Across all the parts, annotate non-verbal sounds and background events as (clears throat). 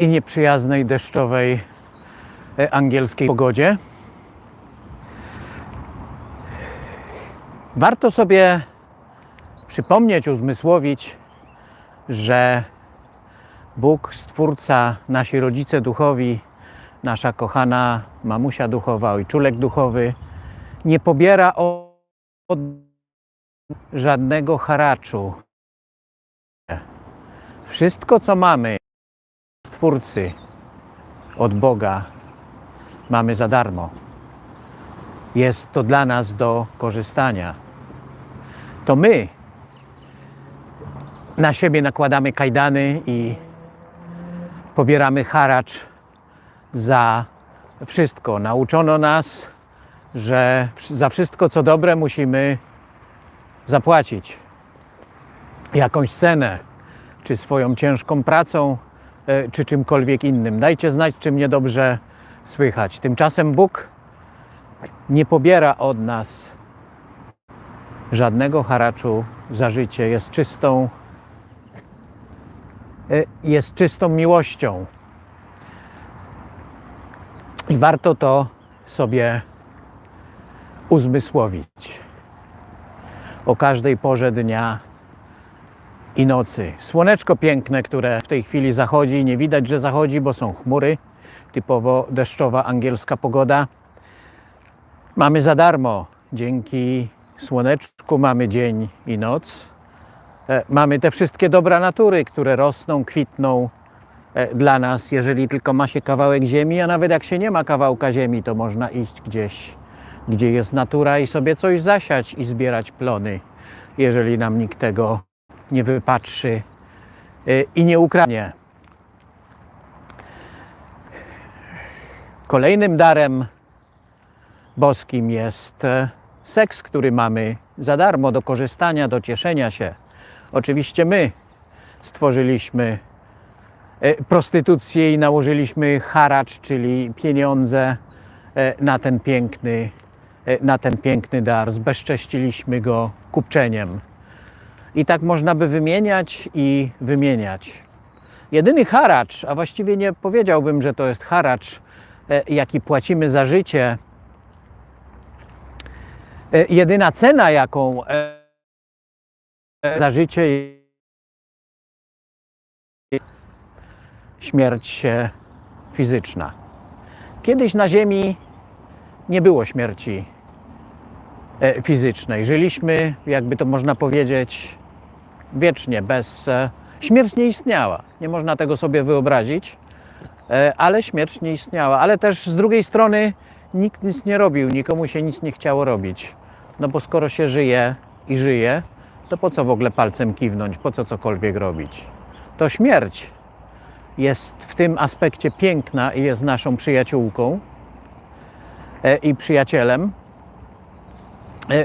i nieprzyjaznej, deszczowej e, angielskiej pogodzie. Warto sobie przypomnieć, uzmysłowić, że Bóg, Stwórca, nasi rodzice duchowi, nasza kochana mamusia duchowa, ojczulek duchowy, nie pobiera od żadnego haraczu. Wszystko, co mamy, Stwórcy, od Boga, mamy za darmo. Jest to dla nas do korzystania. To my na siebie nakładamy kajdany i pobieramy haracz za wszystko. Nauczono nas, że za wszystko co dobre musimy zapłacić jakąś cenę, czy swoją ciężką pracą, czy czymkolwiek innym. Dajcie znać, czy mnie dobrze słychać. Tymczasem Bóg nie pobiera od nas żadnego haraczu za życie. Jest czystą, e, jest czystą miłością. I warto to sobie uzmysłowić o każdej porze dnia i nocy. Słoneczko piękne, które w tej chwili zachodzi, nie widać, że zachodzi, bo są chmury, typowo deszczowa angielska pogoda. Mamy za darmo. Dzięki słoneczku mamy dzień i noc. E, Mamy te wszystkie dobra natury, które rosną, kwitną e, dla nas, jeżeli tylko ma się kawałek ziemi, a nawet jak się nie ma kawałka ziemi, to można iść gdzieś, gdzie jest natura i sobie coś zasiać i zbierać plony, jeżeli nam nikt tego nie wypatrzy e, i nie ukradnie. Kolejnym darem boskim jest e, seks, który mamy za darmo do korzystania, do cieszenia się. Oczywiście my stworzyliśmy e, prostytucję i nałożyliśmy haracz, czyli pieniądze e, na ten piękny, na ten piękny dar. Zbezcześciliśmy go kupczeniem. I tak można by wymieniać i wymieniać. Jedyny haracz, a właściwie nie powiedziałbym, że to jest haracz, e, jaki płacimy za życie, E, jedyna cena, jaką e, za życie śmierć fizyczna. Kiedyś na Ziemi nie było śmierci fizycznej. Żyliśmy, jakby to można powiedzieć, wiecznie, bez. e, Śmierć nie istniała. Nie można tego sobie wyobrazić, e, ale śmierć nie istniała. Ale też z drugiej strony nikt nic nie robił, nikomu się nic nie chciało robić. No bo skoro się żyje i żyje, to po co w ogóle palcem kiwnąć, po co cokolwiek robić? To śmierć jest w tym aspekcie piękna i jest naszą przyjaciółką e, i przyjacielem,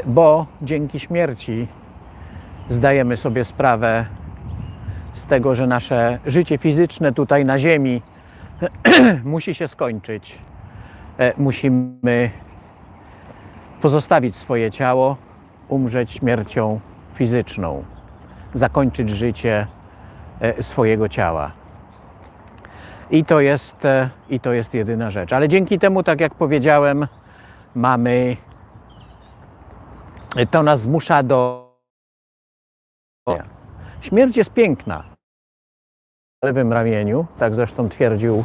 bo dzięki śmierci zdajemy sobie sprawę z tego, że nasze życie fizyczne tutaj na Ziemi (clears throat) musi się skończyć. E, Musimy pozostawić swoje ciało, umrzeć śmiercią fizyczną, zakończyć życie e, swojego ciała. I to jest, e, i to jest jedyna rzecz. Ale dzięki temu, tak jak powiedziałem, mamy. To nas zmusza do. Śmierć jest piękna. W lewym ramieniu, tak zresztą twierdził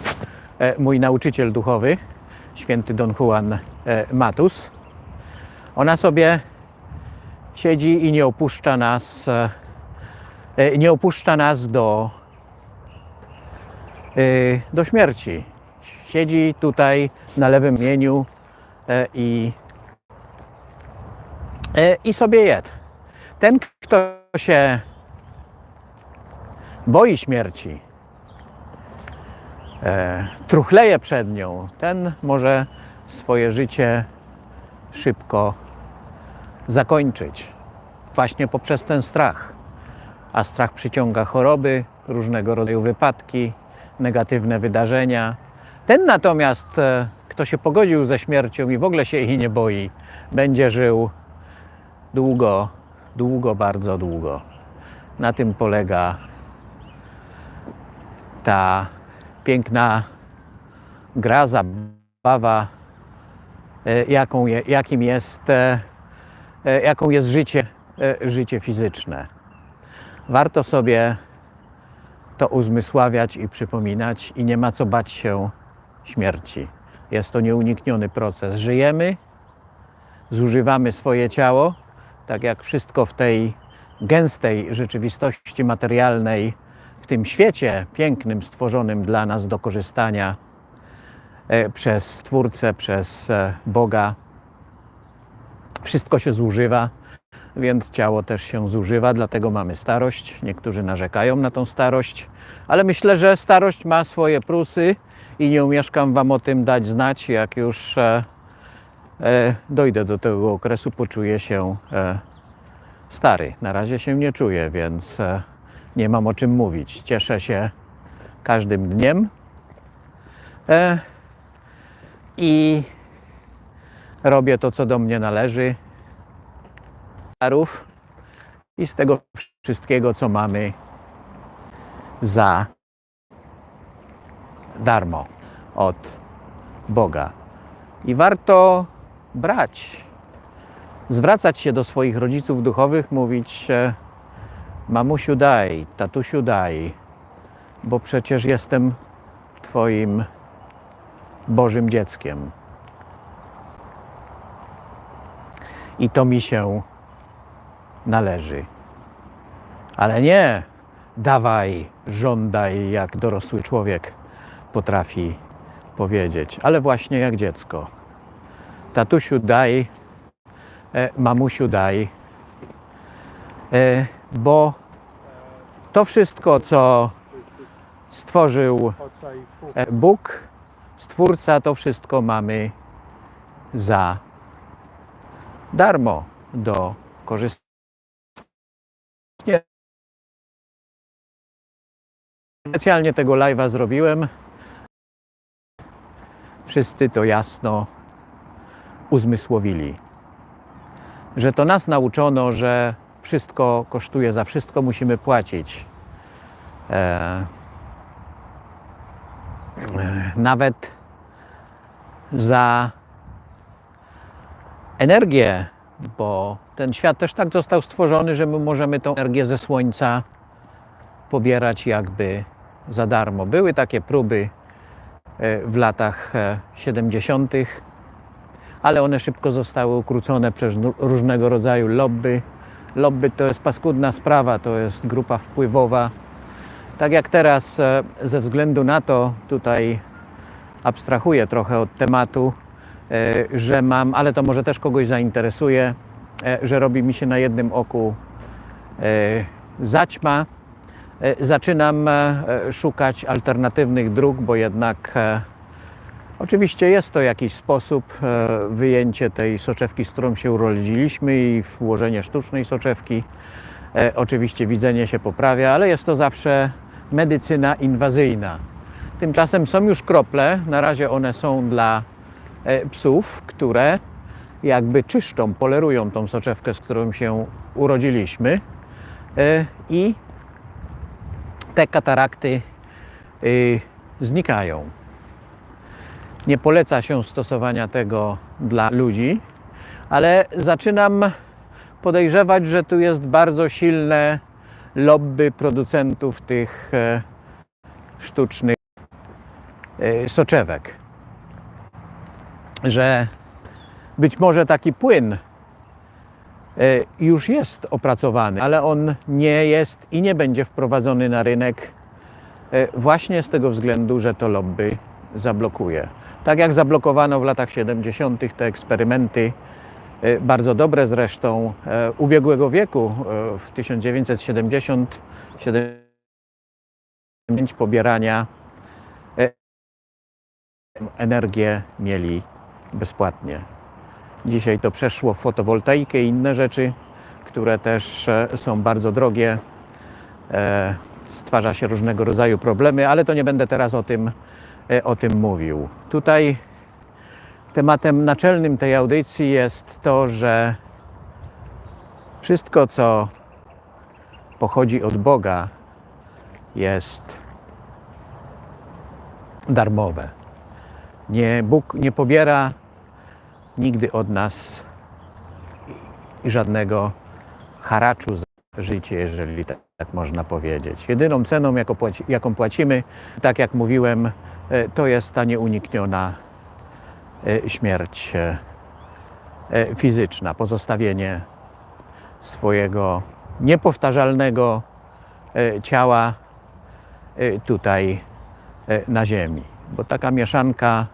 e, mój nauczyciel duchowy, święty Don Juan e, Matus. Ona sobie siedzi i nie opuszcza nas, e, nie opuszcza nas do, do śmierci. Siedzi tutaj na lewym mieniu i, i sobie jed. Ten, kto się boi śmierci, e, truchleje przed nią, ten może swoje życie szybko zakończyć. Właśnie poprzez ten strach. A strach przyciąga choroby, różnego rodzaju wypadki, negatywne wydarzenia. Ten natomiast, e, kto się pogodził ze śmiercią i w ogóle się jej nie boi, będzie żył długo, długo, bardzo długo. Na tym polega ta piękna gra, zabawa, e, jaką je, jakim jest, e, e, jaką jest życie, życie fizyczne. Warto sobie to uzmysławiać i przypominać, i nie ma co bać się śmierci. Jest to nieunikniony proces. Żyjemy, zużywamy swoje ciało, tak jak wszystko w tej gęstej rzeczywistości materialnej, w tym świecie pięknym, stworzonym dla nas do korzystania e, przez Stwórcę, przez e, Boga. Wszystko się zużywa, więc ciało też się zużywa, dlatego mamy starość. Niektórzy narzekają na tą starość, ale myślę, że starość ma swoje plusy i nie umieszkam Wam o tym dać znać, jak już e, dojdę do tego okresu, poczuję się e, stary. Na razie się nie czuję, więc e, nie mam o czym mówić. Cieszę się każdym dniem e, i robię to, co do mnie należy. Darów I z tego wszystkiego, co mamy za darmo od Boga. I warto brać, zwracać się do swoich rodziców duchowych, mówić: Mamusiu, daj, tatusiu, daj, bo przecież jestem Twoim Bożym dzieckiem. I to mi się należy. Ale nie dawaj, żądaj, jak dorosły człowiek potrafi powiedzieć, ale właśnie jak dziecko. Tatusiu, daj, e, mamusiu, daj, e, bo to wszystko, co stworzył e, Bóg, Stwórca, to wszystko mamy za darmo do korzystania. Specjalnie tego live'a zrobiłem. Wszyscy to jasno uzmysłowili. Że to nas nauczono, że wszystko kosztuje, za wszystko musimy płacić. E, e, nawet za energię, bo ten świat też tak został stworzony, że my możemy tą energię ze słońca pobierać jakby za darmo. Były takie próby e, w latach e, 70., ale one szybko zostały ukrócone przez różnego rodzaju lobby. Lobby to jest paskudna sprawa, to jest grupa wpływowa. Tak jak teraz, e, ze względu na to, tutaj abstrahuję trochę od tematu, e, że mam, ale to może też kogoś zainteresuje, e, że robi mi się na jednym oku zaćma. Zaczynam szukać alternatywnych dróg, bo jednak oczywiście jest to jakiś sposób e, wyjęcie tej soczewki, z którą się urodziliśmy i włożenie sztucznej soczewki. E, Oczywiście widzenie się poprawia, ale jest to zawsze medycyna inwazyjna. Tymczasem są już krople, na razie one są dla e, psów, które jakby czyszczą, polerują tą soczewkę, z którą się urodziliśmy i te katarakty y, znikają. Nie poleca się stosowania tego dla ludzi, ale zaczynam podejrzewać, że tu jest bardzo silne lobby producentów tych e, sztucznych e, soczewek. Że być może taki płyn e, już jest opracowany, ale on nie jest i nie będzie wprowadzony na rynek właśnie z tego względu, że to lobby zablokuje. Tak jak zablokowano w latach 70. te eksperymenty, e, bardzo dobre zresztą, e, ubiegłego wieku, e, w 1970 75 pobierania energię mieli bezpłatnie. Dzisiaj to przeszło w fotowoltaikę i inne rzeczy, które też są bardzo drogie. Stwarza się różnego rodzaju problemy, ale to nie będę teraz o tym, o tym mówił. Tutaj tematem naczelnym tej audycji jest to, że wszystko, co pochodzi od Boga, jest darmowe. Nie, Bóg nie pobiera nigdy od nas żadnego haraczu za życie, jeżeli tak, tak można powiedzieć. Jedyną ceną, jaką, płaci, jaką płacimy, tak jak mówiłem, e, to jest ta nieunikniona e, śmierć e, fizyczna, pozostawienie swojego niepowtarzalnego ciała tutaj na ziemi. Bo taka mieszanka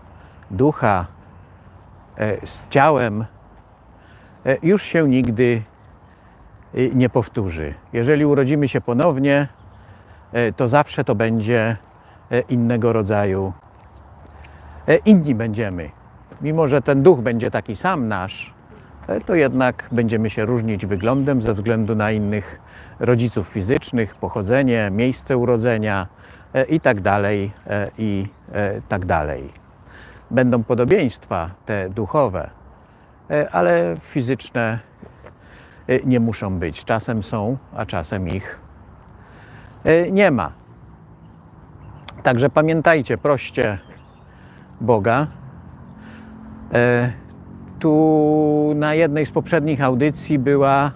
ducha z ciałem już się nigdy e, nie powtórzy. Jeżeli urodzimy się ponownie, e, to zawsze to będzie e, innego rodzaju. e, Inni będziemy. Mimo, że ten duch będzie taki sam nasz, to jednak będziemy się różnić wyglądem ze względu na innych rodziców fizycznych, pochodzenie, miejsce urodzenia i tak dalej, i tak dalej. Będą podobieństwa te duchowe, ale fizyczne nie muszą być. Czasem są, a czasem ich e, nie ma. Także pamiętajcie, proście Boga. E, Tu na jednej z poprzednich audycji była,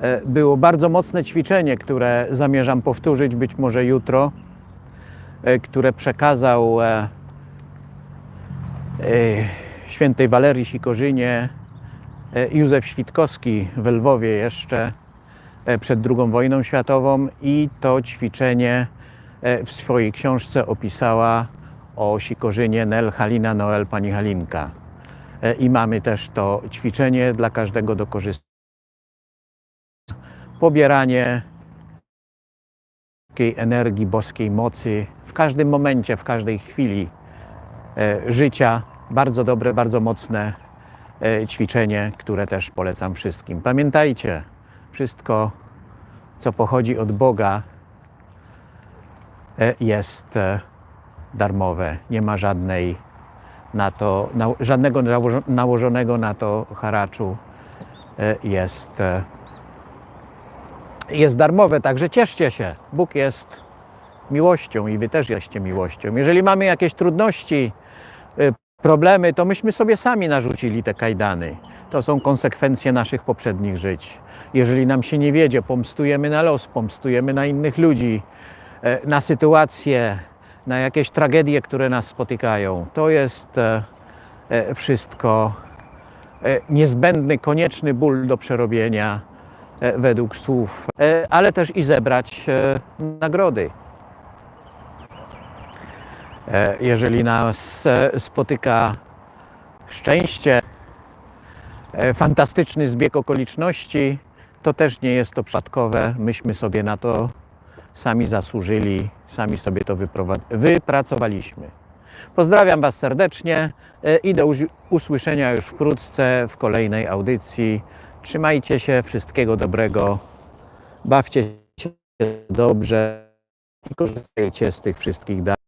e, było bardzo mocne ćwiczenie, które zamierzam powtórzyć być może jutro, e, które przekazał e, e, świętej Walerii Sikorzynie e, Józef Świtkowski w Lwowie jeszcze e, przed II wojną światową i to ćwiczenie e, w swojej książce opisała o Sikorzynie Nel Halina Noel Pani Halinka. E, I mamy też to ćwiczenie dla każdego do korzystania. Pobieranie takiej energii, boskiej mocy w każdym momencie, w każdej chwili e, życia. Bardzo dobre, bardzo mocne e, ćwiczenie, które też polecam wszystkim. Pamiętajcie, wszystko, co pochodzi od Boga, e, jest e, darmowe. Nie ma żadnej na to, żadnego nałożo- nałożonego na to haraczu. E, Jest, e, jest darmowe, także cieszcie się. Bóg jest miłością i wy też jesteście miłością. Jeżeli mamy jakieś trudności, problemy, to myśmy sobie sami narzucili te kajdany. To są konsekwencje naszych poprzednich żyć. Jeżeli nam się nie wiedzie, pomstujemy na los, pomstujemy na innych ludzi, e, na sytuacje, na jakieś tragedie, które nas spotykają. To jest e, e, wszystko niezbędny, konieczny ból do przerobienia według słów, ale też i zebrać nagrody. E, Jeżeli nas e, spotyka szczęście, e, fantastyczny zbieg okoliczności, to też nie jest to przypadkowe. Myśmy sobie na to sami zasłużyli, sami sobie to wypracowaliśmy. Pozdrawiam Was serdecznie i do usłyszenia już wkrótce w kolejnej audycji. Trzymajcie się, wszystkiego dobrego, bawcie się dobrze i korzystajcie z tych wszystkich dar.